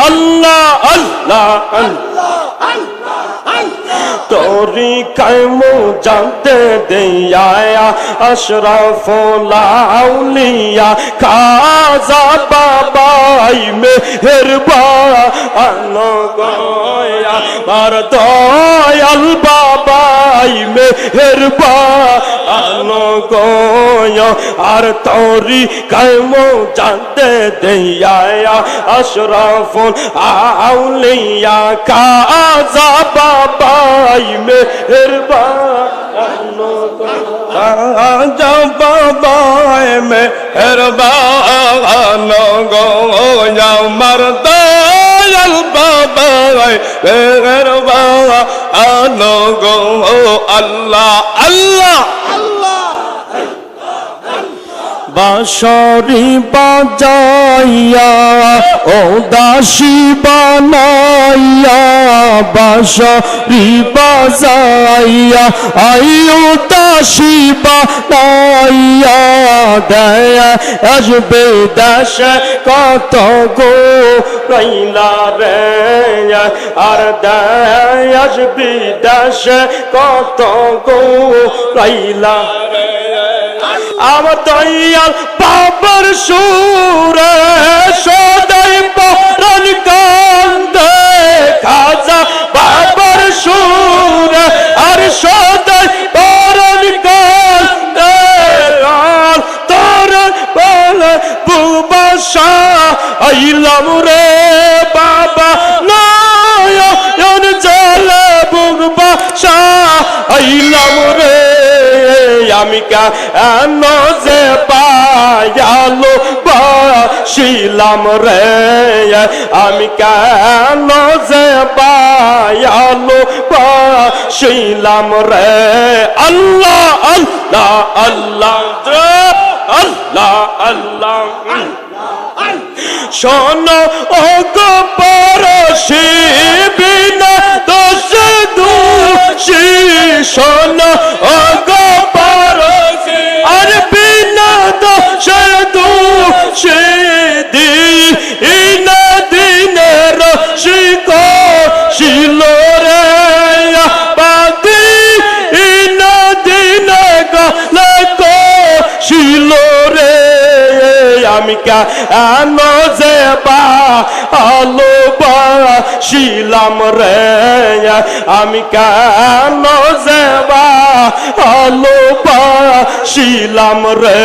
আল্লাহ আল্লাহ তোরি কায়মু জানতে দিয়া আশরাফ লাউলিয়া, খাজা বাবাই মেহেরবা আনো গয়া মার দয়াল বাবাই মেহেরবা গয়া, আর তোরি কায়মু জানতে দিয়া আশরাফ আউলিয়া খাজা বাবাই মেহেরবা আনো রাজা বাবাই মেহেরবান গো আমার দয়াল বাবাই মেহেরবান গো আল্লাহ আল্লাহ। বাঁশরি বাজাইয়া ও দাসী বানাইয়া, বাঁশরি বাজাইয়া আইও দাসী বানাইয়া, দয়া আসবে দাস কত গো রইলা রে, আর দয়া আসবে দাস কত গো রইলা আমার দয়াল বাবার সুরে সদাই পরন কান্দে, খাজা বাবার সুরে, আর সদাই পরন কান্দে। তোর বলে বুবাসা, আইলাম রে আমি কেন যে পায়ালো শিলাম রে। আমি কেন যে পায়ালো শিলাম রে। আল্লাহ আল্লাহ আল্লাহ আল্লাহ আল্লাহ শোনো ও গো পরশি বিনা দোষ দোষী, শোনো আমি কেন যে বা আলো শিলাম রে আমি কেন যে বা আলো শিলাম রে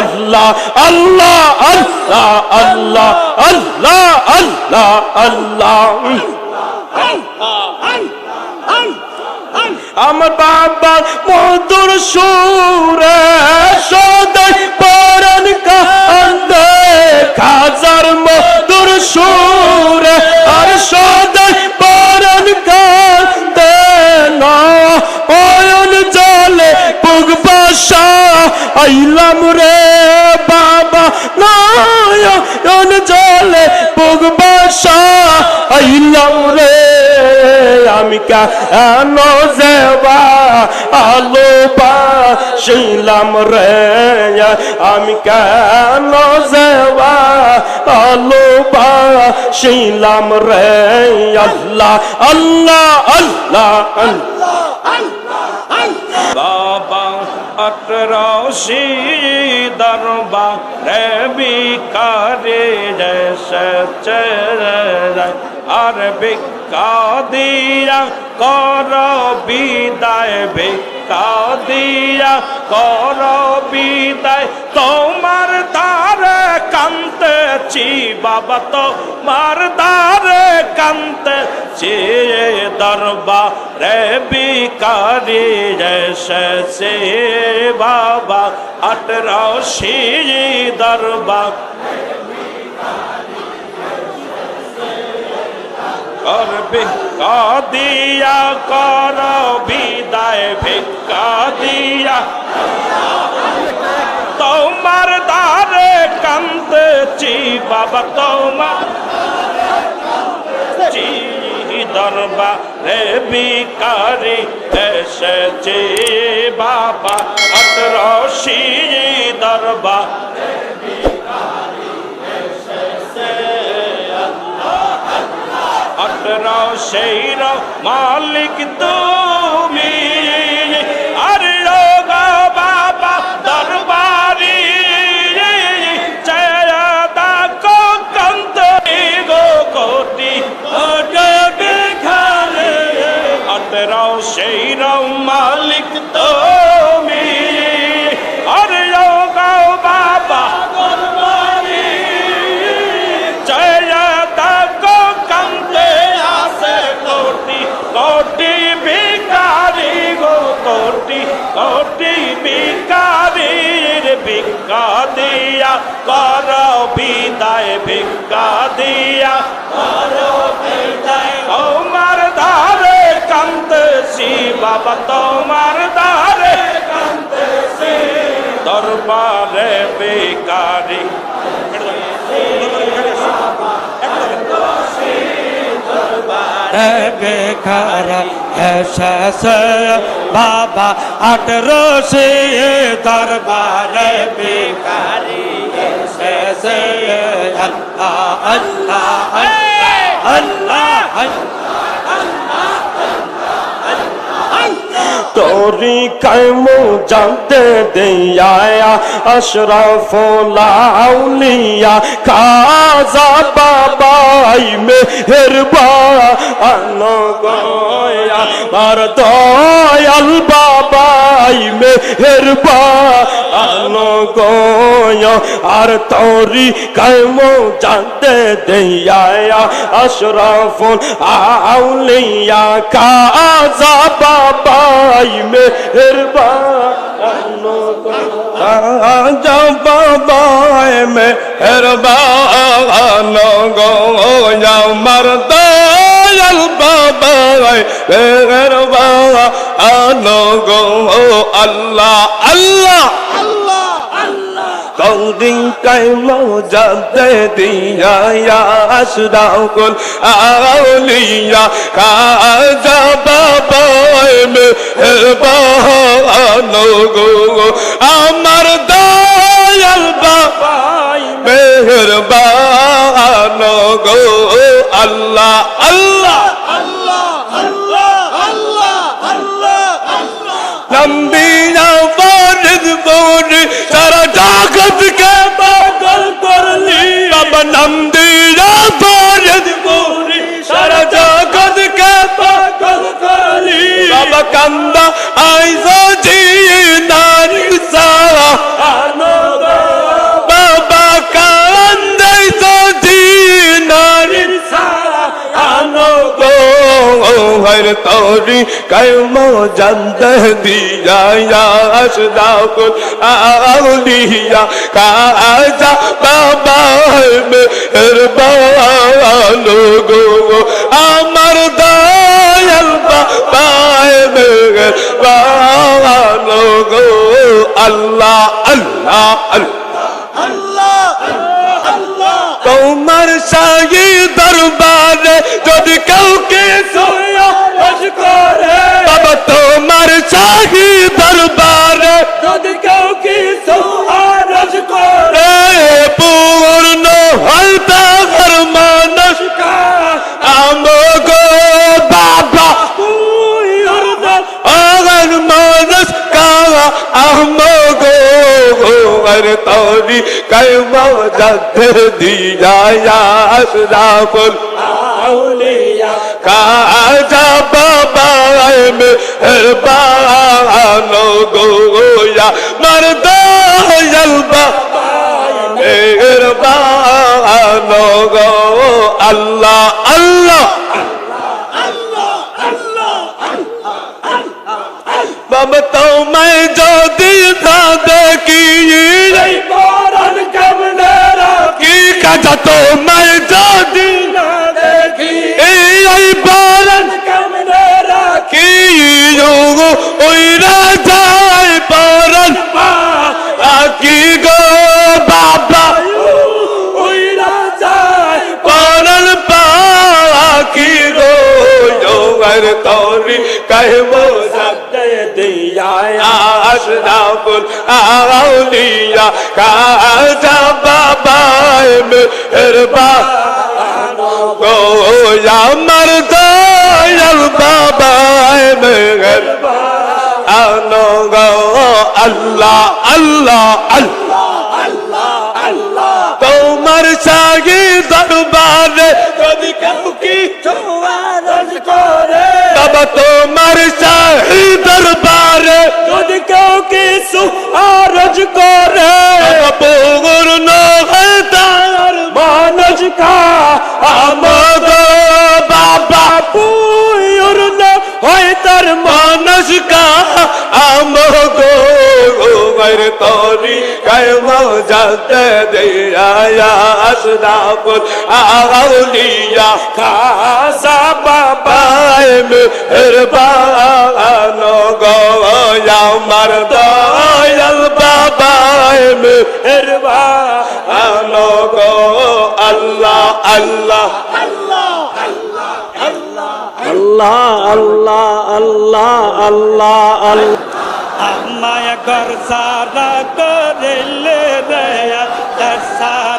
আল্লাহ আল্লাহ আল্লাহ আল্লাহ আল্লাহ আল্লাহ আল্লাহ আমার বাবার মধুর সুরে সদাই পরন কান্দে, খাজার মধুর সুরে আর সদাই পরন কান্দে না অয়ন জলে পুগবাসা আইলাম রে বাবা নয়ন জলে পুগবাসা আইলাম আমি কেন যেবা আলো শিলাম রে। আমি কেন যেবা আলো শিলাম রে। আল্লাহ আল্লাহ আল্লাহ বাবা আটরশি দরবা রে বিকারে জয় এসেছে আর ভিক্ষা দিয়া কর বিদায় ভিক্ষা দিয়া কর বিদায়। তোমার দ্বারে কান্তেছি বাবা, তোমার দ্বারে কান্তেছি দরবা রে বিকারি এসেছে বাবা আটরশি দরবা কর ভিক্ষা দিয়া কর বিদায় ভিক্ষা দিয়া। তোমার দ্বারে কান্দেছি বাবা তোমার দরবা রে বিকারি এসেছে, বাবা আটরশি দরবা আটরা সেই মালিক তুমি ভিক্ষা দিয়া। তোমার ধারে কান্তেছি বাবা, তোমার ধারে কান্তেছি দরবারে ভিকারি বেখারা এসেছে বাবা আঠেরো সে দরবারে বেকারি তোরি কাইমু জানতে দিয়া আশরাফ লাউলিয়া খাজা বাবাই মেহেরবা আনো গয়া আর দয়াল বাবাই মেহেরবা আনো গয়া আর তোরি কাইমু জানতে দিয়া আশরাফ আউলিয়া খাজা বাবাই মেহরবান। রাজা বাবাই মেহরবান। গো আমার দয়াল বাবাই মেহরবান গো আল্লাহ আল্লাহ কৌদিন কাইমো জানতে দিয়া আশরাফুল আউলিয়া খাজা বাবাই মেহরবান গো আমার দয়াল বাবাই মেহরবান গো আল্লাহ நம்பி ہر توری کرمو جند دیا یا اشدا کل آولیا کا آجا بابا مہربان گو امر دایل بابا مہربان گو اللہ اللہ اللہ اللہ اللہ تمر شاہی শাহী দরবারে যদি কাউকে সোয়াজ করে? পূর্ণ হয় তাহার মানস। আমগো বাবা। আগর মানস কালা আমগো আর তৌরি কাইমা জাতে দিয়া আশরাফুল আউলিয়া। কাজা মেহরবানো গোয়া জলবা মেহরবানো গো আল্লাহ আল্লাহ বাবা তোমায় যদি না দেখি রাখি? কাজা তোমায় যদি তৌরি কহব সবতে দিয়া আশরাফুল আউলিয়া কাজা বাবায় মেহরবা গো আমার দয়াল বাবায় মেহরবা আল্লাহ আল্লাহ আল্লাহ আল্লাহ তোমার সাগে তোমার শাহী দরবারে যদি কেউ কিছু আরজ করে পূর্ণ তার মানজ কা আমদ বাবা পূর্ণ হয় তার মানজ কা গর তরি কায়ম জাতে দয়াল বাবায় মেহরবান গো আল্লাহ আল্লাহ আল্লাহ আল্লাহ আল্লাহ আল্লাহ আল্লাহ। আমায় ঘর সারা করিলে রে সারা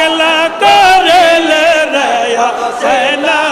একলা করলে রে সেনা পাওয়ার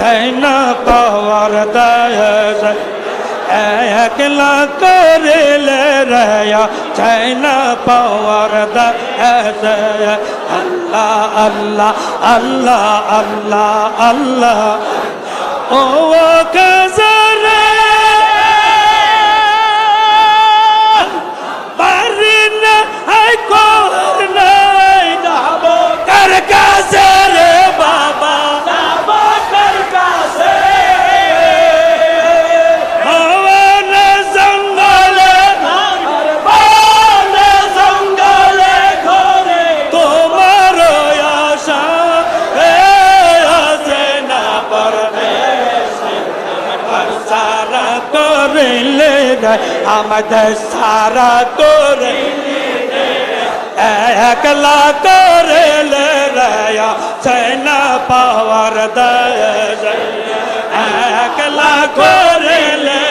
সেনা পাওয়ার দয়াস একলা করলে রয়া চাইনা পাওয়ার দয়াস আল্লাহ আল্লাহ আল্লাহ আল্লাহ আল্লাহ ও কাজরে রে আমাদের সারা করিলে একলা করিলে রে সেনা পাওয়ার দেশ একলা করিলে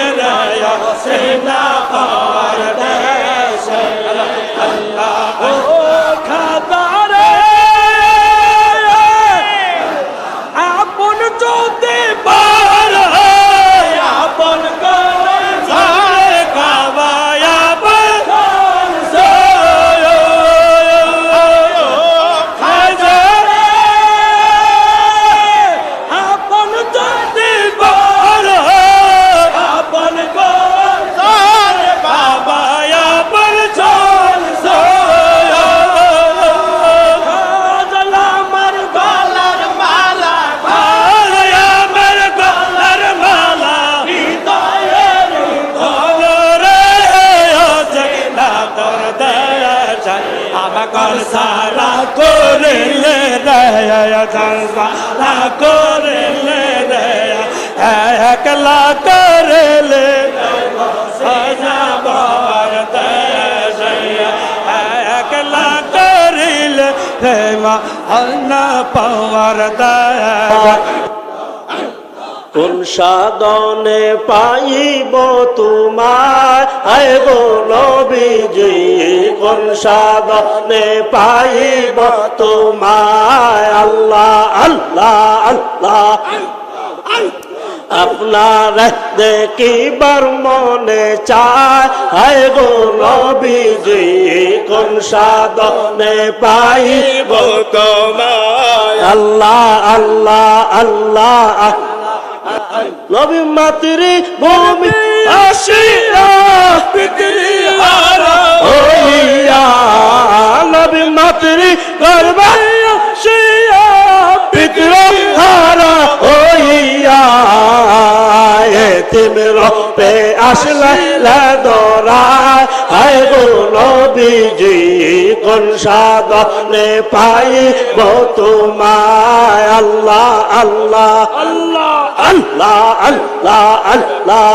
সারা করলে দয়া একলা বাবার দয়া একলা করিলে প্রেমা না পাওয়ার দায়। কোন সাধনে পাইব তোমার? আয় গো নবীজি, কোন সাধনে পাইব তোমার? আল্লাহ আল্লাহ আল্লাহ, আপনার দেখিবার মনে চায়। হায় গো নবীজি, কোন সাধনে পাইব তোমায় আল্লাহ আল্লাহ আল্লাহ নবী মাতৃ ভূমি আসিয়া হারা হইয়া নবী মাতৃ গর্বাইয়া শিয়া পিতৃ হারা হইয়া এতিম রূপে আসলে দরা হায় গো নবীজি, কোন সাধনে পাইব তোমায়? আল্লাহ আল্লাহ আল্লাহ। আল্লাহ আল্লাহ আল্লাহ।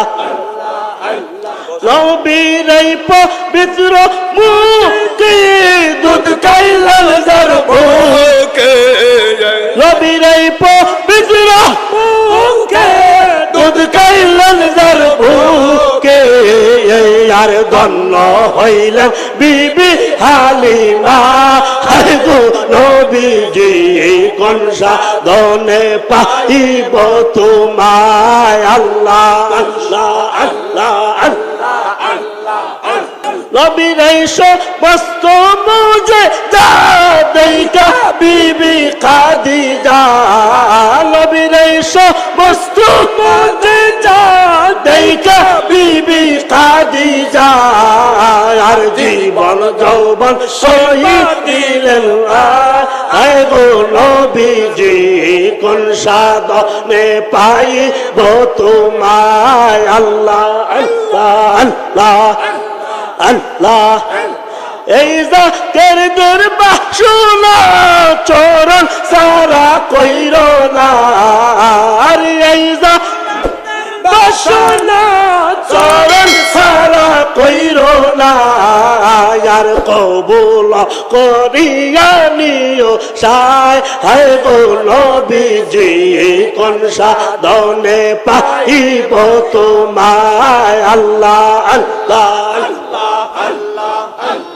নবীর এই পবিত্র মুখে দুধ কাইলাল যার বুকে নবীর এই পবিত্র মুখে দুধ কাইলাল যার বুকে আর ধন্য হইলেন বিবি হালিমা। হায় গো নবীজি কোন সাধনে পাইব তোমায়? আল্লাহ আল্লাহ আল্লাহ আল্লাহ মুজে বিবি কাদি যা নবীর যা দেখা বিবি যা আর জীবন যৌবন শহীদ দিলেন নবীজি, কোন সাধনে পাইব তোমায়? আল্লাহ আল্লাহ আল্লাহ এই জাতের দুর্বা শোনা, চরণ সারা কইর না। আর এই বাসনা চরণ সারা কইর না কবুল করিয়া নিও সায়। হায় বল বিজি কোন সাধনে পাইব তোমায়? আল্লাহ আল্লাহ আল্লাহ আল্লাহ।